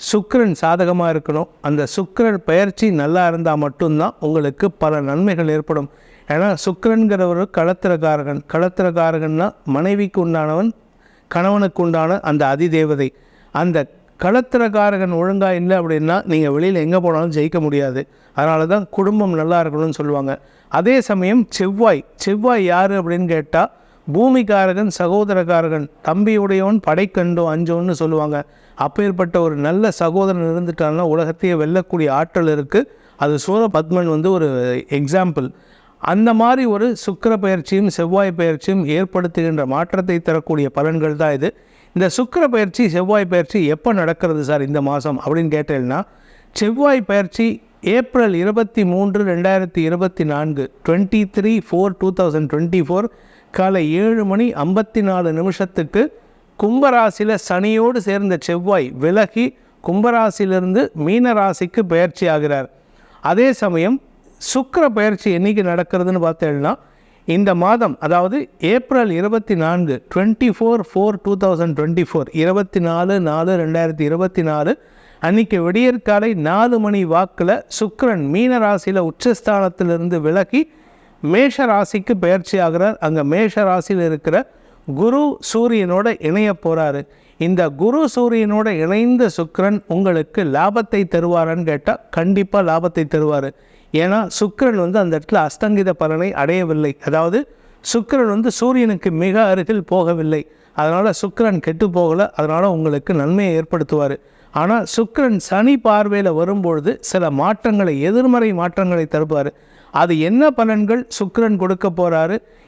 சுக்கரன் சாதகமாக இருக்கணும். அந்த சுக்கரன் பயிற்சி நல்லா இருந்தால் மட்டும்தான் உங்களுக்கு பல நன்மைகள் ஏற்படும். ஏன்னா சுக்கரன்கிற ஒரு களத்திரக்காரகன். களத்திரக்காரகன்னா மனைவிக்கு உண்டானவன் கணவனுக்கு உண்டான அந்த அதிதேவதை. அந்த களத்திரக்காரகன் ஒழுங்காக இல்லை அப்படின்னா நீங்கள் வெளியில் எங்கே போனாலும் ஜெயிக்க முடியாது. அதனால தான் குடும்பம் நல்லா இருக்கணும்னு சொல்லுவாங்க. அதே சமயம் செவ்வாய். செவ்வாய் யார் அப்படின்னு கேட்டால் பூமிக்காரகன் சகோதரக்காரகன் தம்பியுடையவன் படைக்கண்டோ அஞ்சோன்னு சொல்லுவாங்க. அப்பேற்பட்ட ஒரு நல்ல சகோதரன் இருந்துட்டாங்கன்னா உலகத்தையே வெல்லக்கூடிய ஆற்றல் இருக்குது அது சூரபத்மன் வந்து ஒரு எக்ஸாம்பிள் அந்த மாதிரி ஒரு சுக்கிர பயிற்சியும் செவ்வாய் பயிற்சியும் ஏற்படுத்துகின்ற மாற்றத்தை தரக்கூடிய பலன்கள் தான் இது. இந்த சுக்கிர பயிற்சி செவ்வாய் பயிற்சி எப்போ நடக்கிறது சார் இந்த மாதம் அப்படின்னு கேட்டேன்னா செவ்வாய் பயிற்சி ஏப்ரல் இருபத்தி மூன்று ரெண்டாயிரத்தி இருபத்தி நான்கு twenty three four two thousand twenty four காலை ஏழு மணி ஐம்பத்தி நாலு நிமிஷத்துக்கு கும்பராசியில் சனியோடு சேர்ந்த செவ்வாய் விலகி கும்பராசியிலிருந்து மீன ராசிக்கு பயிற்சி ஆகிறார். அதே சமயம் சுக்கர பயிற்சி என்றைக்கு நடக்கிறதுன்னு பார்த்தேன்னா இந்த மாதம் அதாவது ஏப்ரல் இருபத்தி நான்கு twenty four four two thousand twenty four இருபத்தி நாலு நாலு ரெண்டாயிரத்தி இருபத்தி நாலு அன்றைக்கி விடியற்காலை நாலு மணி வாக்கில் சுக்கரன் மீன ராசியில் உச்சஸ்தானத்திலிருந்து விலகி மேஷ ராசிக்கு பயிற்சி ஆகிறார். அங்கே மேஷ ராசியில் இருக்கிற குரு சூரியனோட இணைய போகிறாரு இந்த குரு சூரியனோட இணைந்த சுக்கிரன் உங்களுக்கு லாபத்தை தருவாரான்னு கேட்டால் கண்டிப்பாக லாபத்தை தருவார். ஏன்னா சுக்ரன் வந்து அந்த இடத்துல அஸ்தங்கித பலனை அடையவில்லை. அதாவது சுக்ரன் வந்து சூரியனுக்கு மிக அருகில் போகவில்லை. அதனால் சுக்ரன் கெட்டு போகலை. அதனால் உங்களுக்கு நன்மையை ஏற்படுத்துவார். ஆனால் சுக்ரன் சனி பார்வையில் வரும்பொழுது சில மாற்றங்களை எதிர்மறை மாற்றங்களை தருவார். அது என்ன பலன்கள்? சுக்ரன் கொடுக்க போகிறாரு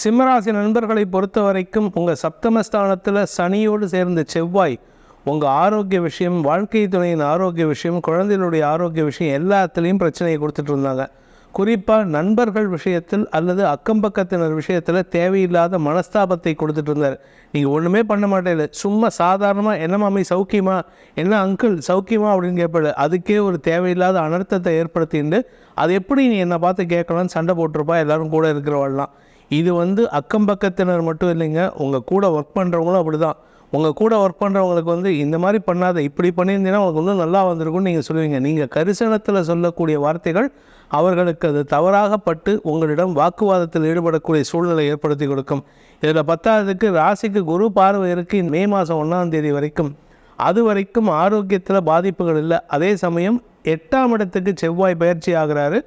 சிம்மராசி நண்பர்களை பொறுத்த வரைக்கும் உங்கள் சப்தமஸ்தானத்தில் சனியோடு சேர்ந்த செவ்வாய் உங்கள் ஆரோக்கிய விஷயம் வாழ்க்கை துணையின் ஆரோக்கிய விஷயம் குழந்தைகளுடைய ஆரோக்கிய விஷயம் எல்லாத்துலேயும் பிரச்சனையை கொடுத்துட்டு இருந்தாங்க. குறிப்பாக நண்பர்கள் விஷயத்தில் அல்லது அக்கம் பக்கத்தினர் விஷயத்தில் தேவையில்லாத மனஸ்தாபத்தை கொடுத்துட்டு இருந்தார். நீங்கள் ஒன்றுமே பண்ண மாட்டேன் சும்மா சாதாரணமாக என்ன மாமி சௌக்கியமா என்ன அங்கிள் சௌக்கியமா அப்படின்னு கேட்பாரு அதுக்கே ஒரு தேவையில்லாத அனர்த்தத்தை ஏற்படுத்திட்டு அது எப்படி நீ என்னை பார்த்து கேட்கலாம்னு சண்டை போட்டிருப்பா? எல்லோரும் கூட இருக்கிறவாள்லாம். இது வந்து அக்கம் பக்கத்தினர் மட்டும் இல்லைங்க உங்கள் கூட ஒர்க் பண்ணுறவங்களும் அப்படி தான் உங்கள் கூட ஒர்க் பண்ணுறவங்களுக்கு வந்து இந்த மாதிரி பண்ணாத இப்படி பண்ணியிருந்தீங்கன்னா உங்களுக்கு இன்னும் நல்லா வந்திருக்கும்னு நீங்கள் சொல்லுவீங்க. நீங்கள் கரிசனத்தில் சொல்லக்கூடிய வார்த்தைகள் அவர்களுக்கு அது தவறாகப்பட்டு உங்களிடம் வாக்குவாதத்தில் ஈடுபடக்கூடிய சூழ்நிலை ஏற்படுத்தி கொடுக்கும். இதில் பத்தாவதுக்கு ராசிக்கு குரு பார்வை இருக்குது மே மாதம் ஒன்றாம் தேதி வரைக்கும். அது வரைக்கும் ஆரோக்கியத்தில் பாதிப்புகள் இல்லை. அதே சமயம் எட்டாம் இடத்துக்கு செவ்வாய் பயிற்சி ஆகிறாரு.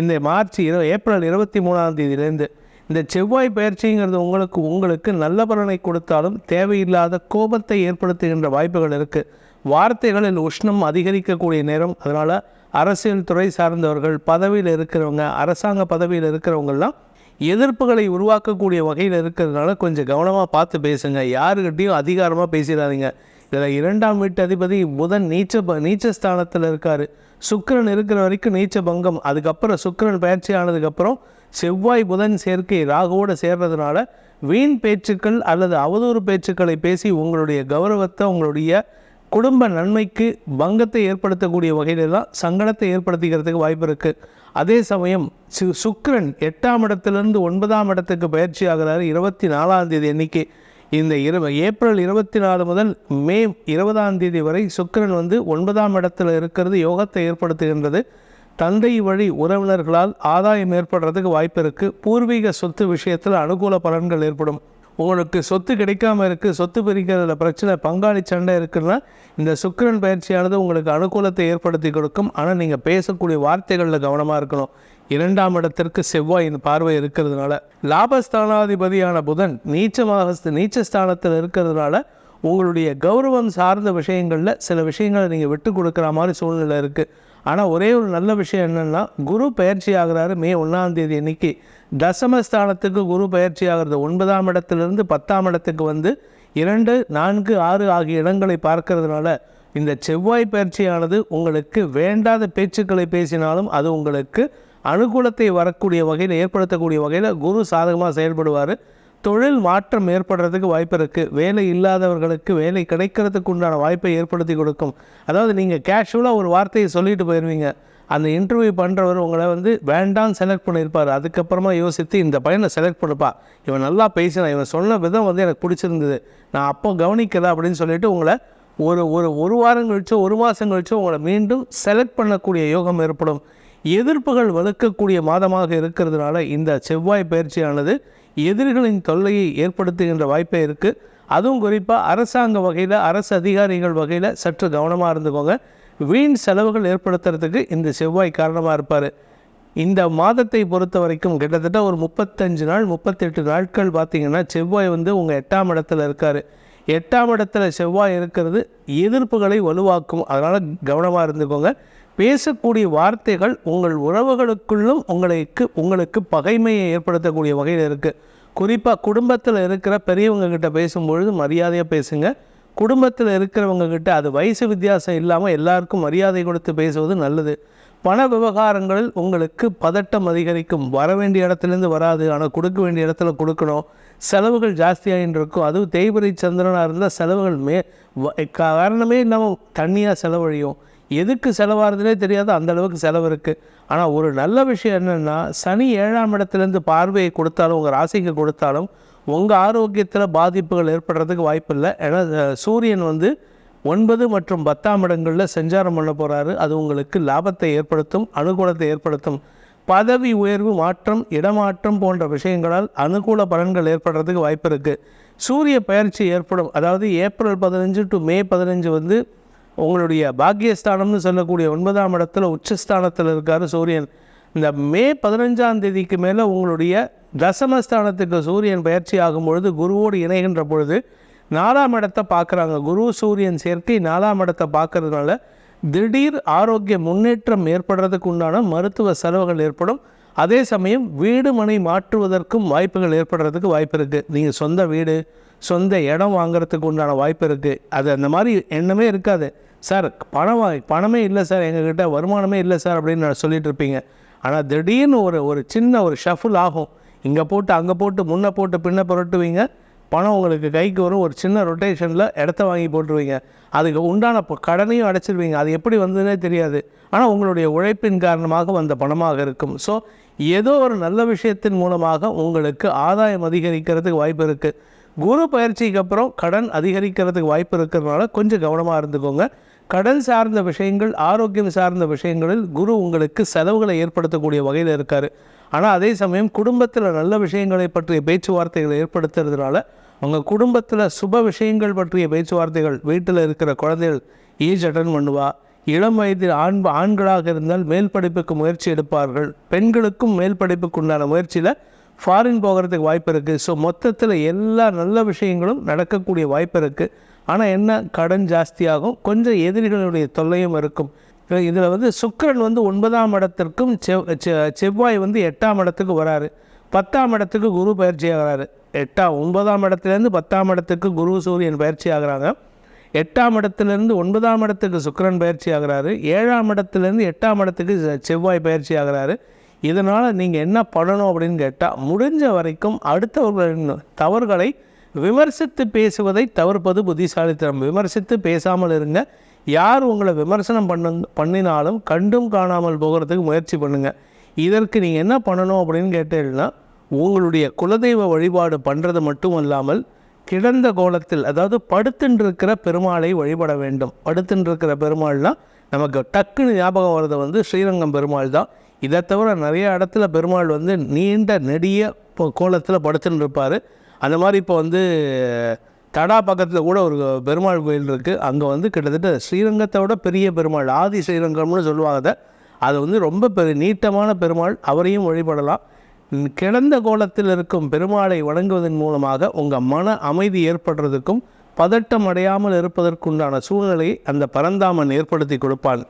இந்த மார்ச் இரு ஏப்ரல் இருபத்தி மூணாம் தேதியிலேருந்து. இந்த செவ்வாய் பயிற்சிங்கிறது உங்களுக்கு உங்களுக்கு நல்ல பலனை கொடுத்தாலும் தேவையில்லாத கோபத்தை ஏற்படுத்துகின்ற வாய்ப்புகள் இருக்குது வார்த்தைகளில் உஷ்ணம் அதிகரிக்கக்கூடிய நேரம் அதனால் அரசியல் துறை சார்ந்தவர்கள் பதவியில் இருக்கிறவங்க அரசாங்க பதவியில் இருக்கிறவங்கெல்லாம் எதிர்ப்புகளை உருவாக்கக்கூடிய வகையில் இருக்கிறதுனால கொஞ்சம் கவனமாக பார்த்து பேசுங்க. யாருக்கிட்டேயும் அதிகாரமாக பேசிடாதீங்க. இதில் இரண்டாம் வீட்டு அதிபதி புதன் நீச்ச ப நீச்சஸ்தானத்தில் இருக்கார். சுக்கரன் இருக்கிற வரைக்கும் நீச்ச பங்கம். அதுக்கப்புறம் சுக்கிரன் பயிற்சி ஆனதுக்கப்புறம் செவ்வாய் புதன் சேர்க்கை ராகுவோடு சேர்றதுனால வீண் பேச்சுக்கள் அல்லது அவதூறு பேச்சுக்களை பேசி உங்களுடைய கௌரவத்தை உங்களுடைய குடும்ப நன்மைக்கு பங்கத்தை ஏற்படுத்தக்கூடிய வகையில் தான் சங்கடத்தை ஏற்படுத்திக்கிறதுக்கு வாய்ப்பு இருக்குது அதே சமயம் சு சுக்ரன் எட்டாம் இடத்திலிருந்து ஒன்பதாம் இடத்துக்கு பயிற்சி ஆகிறாரு இருபத்தி நாலாம் தேதி எண்ணிக்கை இந்த இரு ஏப்ரல் இருபத்தி நாலு முதல் மே இருபதாம் தேதி வரை சுக்கரன் வந்து ஒன்பதாம் இடத்துல இருக்கிறது யோகத்தை ஏற்படுத்துகின்றது. தந்தை வழி உறவினர்களால் ஆதாயம் ஏற்படுறதுக்கு வாய்ப்பு இருக்குது பூர்வீக சொத்து விஷயத்தில் அனுகூல பலன்கள் ஏற்படும். உங்களுக்கு சொத்து கிடைக்காம இருக்குது சொத்து பிரிக்கிறதுல பிரச்சனை பங்காளி சண்டை இருக்குன்னா இந்த சுக்கிரன் பயிற்சியானது உங்களுக்கு அனுகூலத்தை ஏற்படுத்தி கொடுக்கும். ஆனால் நீங்கள் பேசக்கூடிய வார்த்தைகளில் கவனமாக இருக்கணும். இரண்டாம் இடத்திற்கு செவ்வாயின் பார்வை இருக்கிறதுனால. லாபஸ்தானாதிபதியான புதன் நீச்சமாக நீச்சஸ்தானத்தில் இருக்கிறதுனால உங்களுடைய கௌரவம் சார்ந்த விஷயங்களில் சில விஷயங்களை நீங்கள் விட்டு கொடுக்குற மாதிரி சூழ்நிலை இருக்குது ஆனால் ஒரே ஒரு நல்ல விஷயம் என்னென்னா குரு பயிற்சி ஆகிறாரு மே ஒன்றாம் தேதி இன்னைக்கு தசமஸ்தானத்துக்கு குரு பயிற்சி ஆகிறது ஒன்பதாம் இடத்துலேருந்து பத்தாம் இடத்துக்கு வந்து இரண்டு நான்கு ஆறு ஆகிய இடங்களை பார்க்கறதுனால இந்த செவ்வாய் பயிற்சியானது உங்களுக்கு வேண்டாத பேச்சுக்களை பேசினாலும் அது உங்களுக்கு அனுகூலத்தை வரக்கூடிய வகையில் ஏற்படுத்தக்கூடிய வகையில் குரு சாதகமாக செயல்படுவார். தொழில் மாற்றம் ஏற்படுறதுக்கு வாய்ப்பு இருக்குது வேலை இல்லாதவர்களுக்கு வேலை கிடைக்கிறதுக்கு உண்டான வாய்ப்பை ஏற்படுத்தி கொடுக்கும். அதாவது நீங்கள் கேஷுவலாக ஒரு வார்த்தையை சொல்லிட்டு போயிடுவீங்க அந்த இன்டர்வியூ பண்ணுறவர் உங்களை வந்து வேண்டாம் செலக்ட் பண்ணியிருப்பார். அதுக்கப்புறமா யோசித்து இந்த பையனை செலக்ட் பண்ணுப்பா. இவன் நல்லா பேசினான் இவன் சொன்ன விதம் வந்து எனக்கு பிடிச்சிருந்தது. நான் அப்போ கவனிக்கலை அப்படின்னு சொல்லிட்டு உங்களை ஒரு ஒரு ஒரு வாரம் கழிச்சோ ஒரு மாதம் கழிச்சோ உங்களை மீண்டும் செலக்ட் பண்ணக்கூடிய யோகம் ஏற்படும். எதிர்ப்புகள் வலுக்கக்கூடிய மாதமாக இருக்கிறதுனால இந்த செவ்வாய் பயிற்சியானது எதிரிகளின் தொல்லையை ஏற்படுத்துகின்ற வாய்ப்பே இருக்குது அதுவும் குறிப்பாக அரசாங்க வகையில் அரசு அதிகாரிகள் வகையில் சற்று கவனமாக இருந்துக்கோங்க. வீண் செலவுகள் ஏற்படுத்துறதுக்கு இந்த செவ்வாய் காரணமாக இருப்பார். இந்த மாதத்தை பொறுத்த வரைக்கும் கிட்டத்தட்ட ஒரு முப்பத்தஞ்சு நாள் முப்பத்தெட்டு நாட்கள் பார்த்தீங்கன்னா செவ்வாய் வந்து உங்கள் எட்டாம் இடத்துல இருக்கார். எட்டாம் இடத்துல செவ்வாய் இருக்கிறது எதிர்ப்புகளை வலுவாக்கும். அதனால் கவனமாக இருந்துக்கோங்க. பேசக்கூடிய வார்த்தைகள் உங்கள் உறவுகளுக்குள்ளும் உங்களுக்கு உங்களுக்கு பகைமையை ஏற்படுத்தக்கூடிய வகையில் இருக்குது குறிப்பாக குடும்பத்தில் இருக்கிற பெரியவங்க கிட்ட பேசும்பொழுது மரியாதையாக பேசுங்க. குடும்பத்தில் இருக்கிறவங்க கிட்ட அது வயசு வித்தியாசம் இல்லாமல் எல்லாருக்கும் மரியாதை கொடுத்து பேசுவது நல்லது. பண விவகாரங்களில் உங்களுக்கு பதட்டம் அதிகரிக்கும். வர வேண்டிய இடத்துலேருந்து வராது. ஆனால் கொடுக்க வேண்டிய இடத்துல கொடுக்கணும். செலவுகள் ஜாஸ்தியாகின்னு இருக்கும் அதுவும் தேய்பிரை சந்திரனாக இருந்தால் செலவுகள் மே வ- காரணமே இல்லாமல் தண்ணியாக செலவழியும். எதுக்கு செலவாகிறதுனே தெரியாது அந்த அளவுக்கு செலவு இருக்குது ஆனால் ஒரு நல்ல விஷயம் என்னென்னா சனி ஏழாம் இடத்துலேருந்து பார்வையை கொடுத்தாலும் உங்கள் ராசிக்கு கொடுத்தாலும் உங்கள் ஆரோக்கியத்தில் பாதிப்புகள் ஏற்படுறதுக்கு வாய்ப்பு இல்லை. ஏன்னா சூரியன் வந்து ஒன்பது மற்றும் பத்தாம் இடங்களில் சஞ்சாரம் பண்ண போகிறாரு அது உங்களுக்கு லாபத்தை ஏற்படுத்தும் அனுகூலத்தை ஏற்படுத்தும். பதவி உயர்வு மாற்றம் இடமாற்றம் போன்ற விஷயங்களால் அனுகூல பலன்கள் ஏற்படுறதுக்கு வாய்ப்பு இருக்குது சூரிய பயிற்சி ஏற்படும். அதாவது ஏப்ரல் பதினஞ்சு டு மே பதினஞ்சு வந்து உங்களுடைய பாக்கியஸ்தானம்னு சொல்லக்கூடிய ஒன்பதாம் இடத்துல உச்சஸ்தானத்தில் இருக்கார் சூரியன். இந்த மே பதினஞ்சாம் தேதிக்கு மேலே உங்களுடைய தசமஸ்தானத்துக்கு சூரியன் பயிற்சி ஆகும் பொழுது குருவோடு இணைகின்ற பொழுது நாலாம் இடத்தை பார்க்குறாங்க. குரு சூரியன் சேர்க்கை நாலாம் இடத்தை பார்க்கறதுனால திடீர் ஆரோக்கிய முன்னேற்றம் ஏற்படுறதுக்கு உண்டான மருத்துவ செலவுகள் ஏற்படும். அதே சமயம் வீடு மனை மாற்றுவதற்கும் வாய்ப்புகள் ஏற்படுறதுக்கு வாய்ப்பு இருக்குது நீங்கள் சொந்த வீடு சொந்த இடம் வாங்குறதுக்கு உண்டான வாய்ப்பு இருக்குது அது அந்த மாதிரி எண்ணமே இருக்காது. சார் பணம் பணமே இல்லை சார் எங்ககிட்ட வருமானமே இல்லை சார் அப்படின்னு நான் சொல்லிட்டு இருப்பீங்க. ஆனால் திடீர்னு ஒரு ஒரு சின்ன ஒரு ஷஃபுல் ஆகும். இங்கே போட்டு அங்கே போட்டு முன்னே போட்டு பின்ன புரட்டுவீங்க. பணம் உங்களுக்கு கைக்கு வரும். ஒரு சின்ன ரொட்டேஷனில் இடத்த வாங்கி போட்டுருவீங்க. அதுக்கு உண்டான கடனையும் அடைச்சிருவீங்க. அது எப்படி வந்ததுனே தெரியாது. ஆனால் உங்களுடைய உழைப்பின் காரணமாக வந்த பணமாக இருக்கும். ஸோ ஏதோ ஒரு நல்ல விஷயத்தின் மூலமாக உங்களுக்கு ஆதாயம் அதிகரிக்கிறதுக்கு வாய்ப்பு இருக்குது குரு பயிற்சிக்கு அப்புறம் கடன் அதிகரிக்கிறதுக்கு வாய்ப்பு இருக்கிறதுனால கொஞ்சம் கவனமாக இருந்துக்கோங்க. கடன் சார்ந்த விஷயங்கள் ஆரோக்கியம் சார்ந்த விஷயங்களில் குரு உங்களுக்கு செலவுகளை ஏற்படுத்தக்கூடிய வகையில் இருக்கார். ஆனால் அதே சமயம் குடும்பத்தில் நல்ல விஷயங்களை பற்றிய பேச்சுவார்த்தைகளை ஏற்படுத்துறதுனால உங்கள் குடும்பத்தில் சுப விஷயங்கள் பற்றிய பேச்சுவார்த்தைகள் வீட்டில் இருக்கிற குழந்தைகள் ஏஜ் அட்டன் பண்ணுவா இளம் வயதில் ஆண் ஆண்களாக இருந்தால் மேல் படிப்புக்கு முயற்சி எடுப்பார்கள் பெண்களுக்கும் மேல் படிப்புக்குண்டான முயற்சியில் ஃபாரின் போகிறதுக்கு வாய்ப்பு இருக்குது ஸோ மொத்தத்தில் எல்லா நல்ல விஷயங்களும் நடக்கக்கூடிய வாய்ப்பு இருக்குது ஆனால் என்ன? கடன் ஜாஸ்தியாகும். கொஞ்சம் எதிரிகளுடைய தொல்லையும் இருக்கும். இதில் வந்து சுக்கிரன் வந்து ஒன்பதாம் இடத்திற்கும் செவ் செ- செவ்வாய் வந்து எட்டாம் இடத்துக்கு வராரு. பத்தாம் இடத்துக்கு குரு பயிற்சி ஆகிறாரு. எட்டாம் ஒன்பதாம் இடத்துலேருந்து பத்தாம் இடத்துக்கு குரு சூரியன் பயிற்சி ஆகுறாங்க. எட்டாம் இடத்துலேருந்து ஒன்பதாம் இடத்துக்கு சுக்கரன் பயிற்சி ஆகுறாரு. ஏழாம் இடத்துலேருந்து எட்டாம் இடத்துக்கு செவ்வாய் பயிற்சி ஆகுறாரு. இதனால் நீங்கள் என்ன பண்ணணும் அப்படின்னு கேட்டால் முடிஞ்ச வரைக்கும் அடுத்தவர்களின் தவறுகளை விமர்சித்து பேசுவதை தவிர்ப்பது புத்திசாலித்தனம். விமர்சித்து பேசாமல் இருங்க. யார் உங்களை விமர்சனம் பண்ண பண்ணினாலும் கண்டும் காணாமல் போகிறதுக்கு முயற்சி பண்ணுங்கள் இதற்கு நீங்கள் என்ன பண்ணணும் அப்படின்னு கேட்டீங்கன்னா உங்களுடைய குலதெய்வ வழிபாடு பண்ணுறது மட்டும் அல்லாமல் கிடந்த கோலத்தில் அதாவது படுத்துட்டு இருக்கிற பெருமாளை வழிபட வேண்டும். படுத்துட்டு இருக்கிற பெருமாள்னால் நமக்கு டக்குன்னு ஞாபகம் வர்றது வந்து ஸ்ரீரங்கம் பெருமாள் தான். இதை தவிர நிறைய இடத்துல பெருமாள் வந்து நீண்ட நெடிய கோலத்தில் படுத்துன்னு இருப்பார் அந்த மாதிரி இப்போ வந்து தடா பக்கத்தில் கூட ஒரு பெருமாள் கோயில் இருக்குது அங்கே வந்து கிட்டத்தட்ட ஸ்ரீரங்கத்தை விட பெரிய பெருமாள் ஆதி ஸ்ரீரங்கம்னு சொல்லுவாங்க அதை. அது வந்து ரொம்ப பெரிய நீட்டமான பெருமாள். அவரையும் வழிபடலாம். கிடந்த கோலத்தில் இருக்கும் பெருமாளை வணங்குவதன் மூலமாக உங்கள் மன அமைதி ஏற்படுறதுக்கும் பதட்டம் அடையாமல் இருப்பதற்குண்டான சூழ்நிலையை அந்த பரந்தாமன் ஏற்படுத்தி கொடுப்பான்.